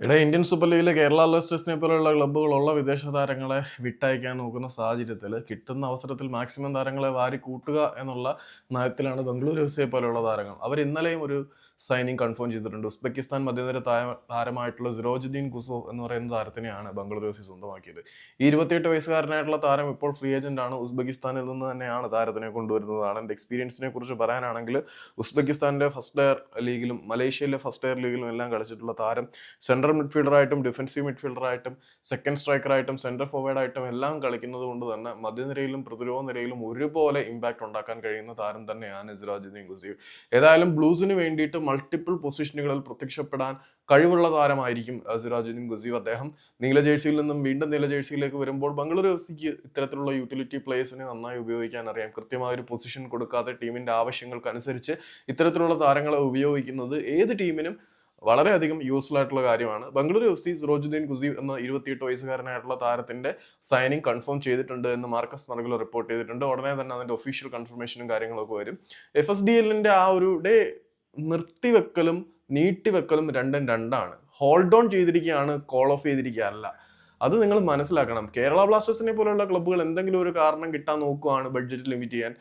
എടാ Indian super ലീഗിലെ കേരള ബ്ലാസ്റ്റേഴ്സിനെ പോലെയുള്ള ക്ലബ്ബുകളുള്ള വിദേശ താരങ്ങളെ വിട്ടയക്കാൻ നോക്കുന്ന സാഹചര്യത്തിൽ കിട്ടുന്ന അവസരത്തിൽ മാക്സിമം താരങ്ങളെ വാരി കൂട്ടുക എന്നുള്ള നയത്തിലാണ് ബംഗളൂരു എഫ് സിയെ പോലെയുള്ള താരങ്ങൾ. അവർ ഇന്നലെയും ഒരു സൈനിങ് കൺഫേം ചെയ്തിട്ടുണ്ട്. ഉസ്ബെക്കിസ്ഥാൻ മധ്യനിര താര- താരമായിട്ടുള്ള സിറോജുദ്ദീൻ കുസോ എന്ന് പറയുന്ന താരത്തിനെയാണ് ബംഗളൂരു എഫ് സി സ്വന്തമാക്കിയത്. ഈ ഇരുപത്തിയെട്ട് വയസ്സുകാരനായിട്ടുള്ള താരം ഇപ്പോൾ ഫ്രീ ഏജന്റ് ആണ്. ഉസ്ബെക്കിസ്ഥാനിൽ നിന്ന് തന്നെയാണ് താരത്തിനെ കൊണ്ടുവരുന്നതാണ്. എന്റെ എക്സ്പീരിയൻസിനെ കുറിച്ച് പറയാനാണെങ്കിൽ ഉസ്ബെക്കിസ്ഥാന്റെ ഫസ്റ്റ് എയർ ലീഗിലും മലേഷ്യയിലെ ഫസ്റ്റ് എയർ ലീഗിലും എല്ലാം കളിച്ചിട്ടുള്ള താരം സെൻട്രൽ മിഡ്ഫീൽഡറായിട്ടും ഡിഫൻസീവ് മിഡ്ഫീൽഡറായിട്ടും സെക്കൻഡ് സ്ട്രൈക്കറായിട്ടും സെന്റർ ഫോർവേഡായിട്ടും എല്ലാം കളിക്കുന്നത് കൊണ്ട് തന്നെ മധ്യനിരയിലും പ്രതിരോധ നിരയിലും ഒരുപോലെ ഇമ്പാക്റ്റ് ഉണ്ടാക്കാൻ കഴിയുന്ന താരം തന്നെയാണ് സിറാജുദ്ദീൻ ഗുസീവ് ഏതായാലും ബ്ലൂസിന് വേണ്ടിയിട്ട് മൾട്ടിപ്പിൾ പൊസിഷനുകളിൽ പ്രത്യക്ഷപ്പെടാൻ കഴിവുള്ള താരമായിരിക്കും സിറാജുദ്ദീൻ ഗുസീവ് അദ്ദേഹം നീല ജേഴ്സിയിൽ നിന്നും വീണ്ടും നീല ജേഴ്സിയിലേക്ക് വരുമ്പോൾ ബംഗളൂരു എഫ് സിക്ക് ഇത്തരത്തിലുള്ള യൂട്ടിലിറ്റി പ്ലേയേഴ്സിനെ നന്നായി ഉപയോഗിക്കാൻ അറിയാം. കൃത്യമായ ഒരു പൊസിഷൻ കൊടുക്കാതെ ടീമിന്റെ ആവശ്യങ്ങൾക്കനുസരിച്ച് ഇത്തരത്തിലുള്ള താരങ്ങളെ ഉപയോഗിക്കുന്നത് ഏത് ടീമിനും വളരെയധികം യൂസ്ഫുൾ ആയിട്ടുള്ള കാര്യമാണ്. ബംഗളൂരു എഫ് സി സിറോജുദ്ദീൻ ഗുസീവ് എന്ന ഇരുപത്തിയെട്ട് വയസ്സുകാരനായിട്ടുള്ള താരത്തിന്റെ സൈനിങ് കൺഫേം ചെയ്തിട്ടുണ്ട് എന്ന് മാർക്കസ് മർഗലോ റിപ്പോർട്ട് ചെയ്തിട്ടുണ്ട്. ഉടനെ തന്നെ അതിന്റെ ഒഫീഷ്യൽ കൺഫർമേഷനും കാര്യങ്ങളൊക്കെ വരും. എഫ് എസ് ഡി എല്ലിന്റെ ആ ഒരു ഡേ നിർത്തിവെക്കലും നീട്ടിവെക്കലും രണ്ടും രണ്ടാണ്. ഹോൾഡ് ഓൺ ചെയ്തിരിക്കുകയാണ് കോൾ ഓഫ് ചെയ്തിരിക്കുകയല്ല. അത് നിങ്ങൾ മനസ്സിലാക്കണം. കേരള ബ്ലാസ്റ്റേഴ്സിനെ പോലുള്ള ക്ലബ്ബുകൾ എന്തെങ്കിലും ഒരു കാരണം കിട്ടാൻ നോക്കുവാണ് ബഡ്ജറ്റ് ലിമിറ്റ് ചെയ്യാൻ.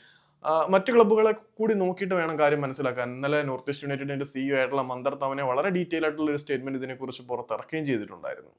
മറ്റ് ക്ലബ്ബുകളെ കൂടി നോക്കിയിട്ട് വേണം കാര്യം മനസ്സിലാക്കാൻ. ഇന്നലെ നോർത്ത് ഈസ്റ്റ് യുണൈറ്റഡിന്റെ സിഇഒ ആയിട്ടുള്ള മന്ദർ തവനെ വളരെ ഡീറ്റെയിൽ ആയിട്ടുള്ള ഒരു സ്റ്റേറ്റ്മെന്റ് ഇതിനെക്കുറിച്ച് പുറത്തിറക്കുകയും ചെയ്തിട്ടുണ്ടായിരുന്നു.